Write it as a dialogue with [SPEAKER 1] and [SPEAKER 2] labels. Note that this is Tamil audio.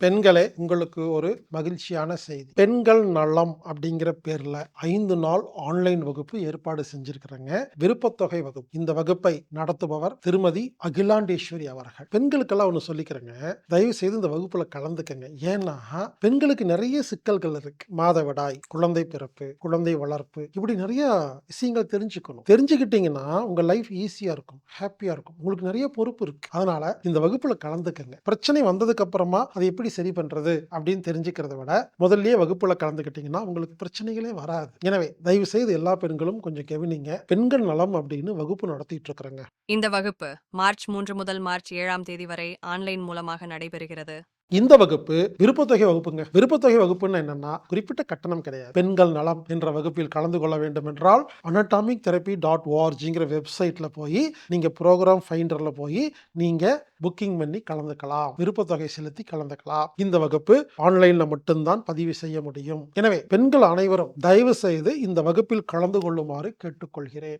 [SPEAKER 1] பெண்களே உங்களுக்கு ஒரு மகிழ்ச்சியான செய்தி. பெண்கள் நலம் அப்படிங்கிற பேர்ல ஐந்து நாள் ஆன்லைன் வகுப்பு ஏற்பாடு செஞ்சிருக்கிறாங்க. விருப்பத்தொகை வகுப்பு. இந்த வகுப்பை நடத்துபவர் திருமதி அகிலாண்டேஸ்வரி அவர்கள். பெண்களுக்கெல்லாம் ஒன்று சொல்லிக்கிறேங்க. தயவு செய்து இந்த வகுப்புல கலந்துக்கங்க. ஏன்னா பெண்களுக்கு நிறைய சிக்கல்கள் இருக்கு. மாதவிடாய் குழந்தை பிறப்பு குழந்தை வளர்ப்பு இப்படி நிறைய விஷயங்கள் தெரிஞ்சுக்கணும். தெரிஞ்சுக்கிட்டீங்கன்னா உங்க லைஃப் ஈஸியா இருக்கும் ஹாப்பியா இருக்கும். உங்களுக்கு நிறைய பொறுப்பு இருக்கு. அதனால இந்த வகுப்புல கலந்துக்கங்க. பிரச்சனை வந்ததுக்கு அப்புறமா அதை எப்படி சரி பண்றது அப்படின்னு தெரிஞ்சுக்கிறத விட முதல்லயே வகுப்புல கலந்துக்கிட்டீங்கன்னா உங்களுக்கு பிரச்சனைகளே வராது. எனவே தயவு செய்து எல்லா பெண்களும் கொஞ்சம் கவனிங்க. பெண்கள் நலம் அப்படின்னு வகுப்பு நடத்திட்டு இருக்கிறாங்க
[SPEAKER 2] இந்த வகுப்பு மார்ச் மூன்று முதல் மார்ச் ஏழாம் தேதி வரை ஆன்லைன் மூலமாக நடைபெறுகிறது.
[SPEAKER 1] இந்த வகுப்பு விருப்பத்தொகை வகுப்புங்க. விருப்பத்தொகை வகுப்புன்னு என்னன்னா குறிப்பிட்ட கட்டணம் கிடையாது. பெண்கள் நலம் என்ற வகுப்பில் கலந்து கொள்ள வேண்டும் என்றால் அனட்டாமிக் தெரப்பி டாட் ஓஆர்ஜிங்கிற வெப்சைட்ல போய் நீங்க ப்ரோக்ராம் ஃபைண்டர்ல போய் நீங்க புக்கிங் பண்ணி கலந்துக்கலாம். விருப்பத்தொகை செலுத்தி கலந்துக்கலாம். இந்த வகுப்பு ஆன்லைன்ல மட்டும்தான் பதிவு செய்ய முடியும். எனவே பெண்கள் அனைவரும் தயவு செய்து இந்த வகுப்பில் கலந்து கொள்ளுமாறு கேட்டுக்கொள்கிறேன்.